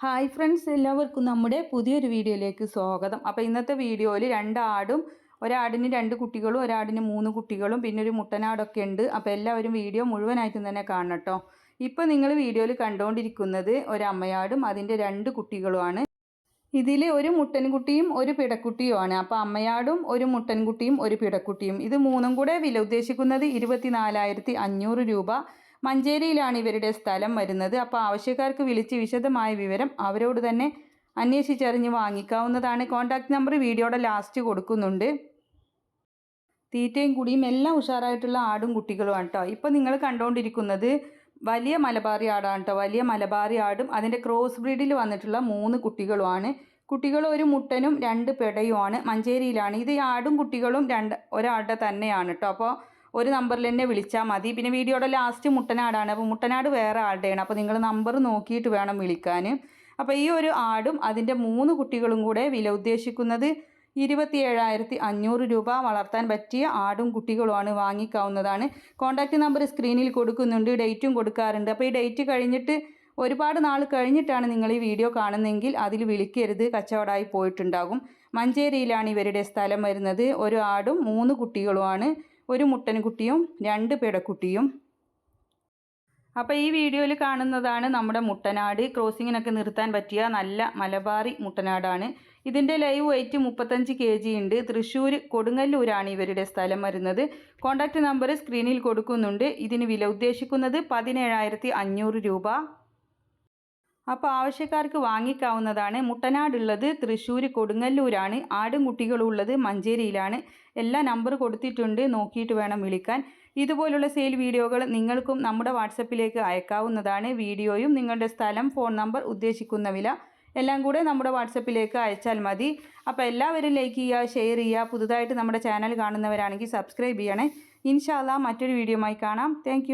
Hi friends എല്ലാവർക്കും നമ്മുടെ പുതിയൊരു വീഡിയോയിലേക്ക് സ്വാഗതം. അപ്പോൾ ഇന്നത്തെ വീഡിയോയിൽ രണ്ടാടും ഒരാടിന് രണ്ട് കുട്ടികളും ഒരാടിന് മൂന്ന് കുട്ടികളും പിന്നെ ഒരു മുട്ടനാടൊക്കെ ഉണ്ട്. അപ്പോൾ എല്ലാവരും വീഡിയോ മുഴുവനായിട്ടും തന്നെ കാണട്ടോ ഇപ്പോൾ നിങ്ങൾ വീഡിയോയിൽ കണ്ടുകൊണ്ടിരിക്കുന്നത് ഒരമ്മയാടും അതിന്റെ രണ്ട് കുട്ടികളുമാണ്. ഇതിൽ ഒരു മുട്ടൻകുട്ടിയും ഒരു പിടക്കുട്ടിയുമാണ്. അപ്പോൾ അമ്മയാടും ഒരു മുട്ടൻകുട്ടിയും ഒരു പിടക്കുട്ടിയും. ഇത് മൂന്നും കൂടെ വില ഉദ്ദേശിക്കുന്നത് ഇരുപത്തി രൂപ. മഞ്ചേരിയിലാണ് ഇവരുടെ സ്ഥലം വരുന്നത്. അപ്പോൾ ആവശ്യക്കാർക്ക് വിളിച്ച് വിശദമായ വിവരം അവരോട് തന്നെ അന്വേഷിച്ചറിഞ്ഞ് വാങ്ങിക്കാവുന്നതാണ്. കോൺടാക്ട് നമ്പർ വീഡിയോയുടെ ലാസ്റ്റ് കൊടുക്കുന്നുണ്ട്. തീറ്റയും കുടിയും എല്ലാം ഉഷാറായിട്ടുള്ള ആടും കുട്ടികളുമാണ് കേട്ടോ. ഇപ്പോൾ നിങ്ങൾ കണ്ടുകൊണ്ടിരിക്കുന്നത് വലിയ മലബാറി ആടാണ് കേട്ടോ. വലിയ മലബാറി ആടും അതിന്റെ ക്രോസ് ബ്രീഡിൽ വന്നിട്ടുള്ള മൂന്ന് കുട്ടികളുമാണ്. കുട്ടികൾ ഒരു മുട്ടനും രണ്ട് പെടയുമാണ് മഞ്ചേരിയിലാണ്. ഇത് ആടും കുട്ടികളും രണ്ട് ഒരാളുടെ തന്നെയാണ് കേട്ടോ. അപ്പോൾ ഒരു നമ്പറിൽ തന്നെ വിളിച്ചാൽ മതി. പിന്നെ വീഡിയോയുടെ ലാസ്റ്റ് മുട്ടനാടാണ്. അപ്പോൾ മുട്ടനാട് വേറെ ആളുടെയാണ് അപ്പോൾ നിങ്ങൾ നമ്പർ നോക്കിയിട്ട് വേണം വിളിക്കാൻ അപ്പോൾ ഈ ഒരു ആടും അതിന്റെ മൂന്ന് കുട്ടികളും കൂടെ വില ഉദ്ദേശിക്കുന്നത് ഇരുപത്തി ഏഴായിരത്തി അഞ്ഞൂറ് രൂപ വളർത്താൻ പറ്റിയ ആടും കുട്ടികളുമാണ് വാങ്ങിക്കാവുന്നതാണ്. കോൺടാക്റ്റ് നമ്പർ സ്ക്രീനിൽ കൊടുക്കുന്നുണ്ട്. ഡേറ്റും കൊടുക്കാറുണ്ട്. അപ്പോൾ ഈ ഡേറ്റ് കഴിഞ്ഞിട്ട് ഒരുപാട് നാൾ കഴിഞ്ഞിട്ടാണ് നിങ്ങൾ ഈ വീഡിയോ കാണുന്നതെങ്കിൽ അതിൽ വിളിക്കരുത്. കച്ചവടമായി പോയിട്ടുണ്ടാകും. മഞ്ചേരിയിലാണ് ഇവരുടെ സ്ഥലം വരുന്നത്. ഒരു ആടും മൂന്ന് കുട്ടികളുമാണ്. ഒരു മുട്ടൻകുട്ടിയും രണ്ട് പിടക്കുട്ടിയും. അപ്പോൾ ഈ വീഡിയോയിൽ കാണുന്നതാണ് നമ്മുടെ മുട്ടനാട്. ക്രോസിങ്ങിനൊക്കെ നിർത്താൻ പറ്റിയ നല്ല മലബാറി മുട്ടനാടാണ്. ഇതിന്റെ ലൈവ് വെയിറ്റ് മുപ്പത്തഞ്ച് കെ ജി ഉണ്ട്. തൃശ്ശൂർ കൊടുങ്ങല്ലൂരാണ് ഇവരുടെ സ്ഥലം വരുന്നത്. കോൺടാക്റ്റ് നമ്പർ സ്ക്രീനിൽ കൊടുക്കുന്നുണ്ട്. ഇതിന് വില ഉദ്ദേശിക്കുന്നത് പതിനേഴായിരത്തി രൂപ. അപ്പോൾ ആവശ്യക്കാർക്ക് വാങ്ങിക്കാവുന്നതാണ്. മുട്ടനാടുള്ളത് തൃശ്ശൂർ കൊടുങ്ങല്ലൂരാണ്. ആടും കുട്ടികളും ഉള്ളത് മഞ്ചേരിയിലാണ്. എല്ലാ നമ്പർ കൊടുത്തിട്ടുണ്ട്. നോക്കിയിട്ട് വേണം വിളിക്കാൻ. ഇതുപോലുള്ള സെയിൽ വീഡിയോകൾ നിങ്ങൾക്കും നമ്മുടെ വാട്സപ്പിലേക്ക് അയക്കാവുന്നതാണ്. വീഡിയോയും നിങ്ങളുടെ സ്ഥലം ഫോൺ നമ്പർ ഉദ്ദേശിക്കുന്ന വില എല്ലാം കൂടെ നമ്മുടെ വാട്സപ്പിലേക്ക് അയച്ചാൽ മതി. അപ്പോൾ എല്ലാവരും ലൈക്ക് ചെയ്യുക ഷെയർ ചെയ്യുക. പുതുതായിട്ട് നമ്മുടെ ചാനൽ കാണുന്നവരാണെങ്കിൽ സബ്സ്ക്രൈബ് ചെയ്യണേ. ഇൻഷാല്ല മറ്റൊരു വീഡിയോയുമായി കാണാം. താങ്ക്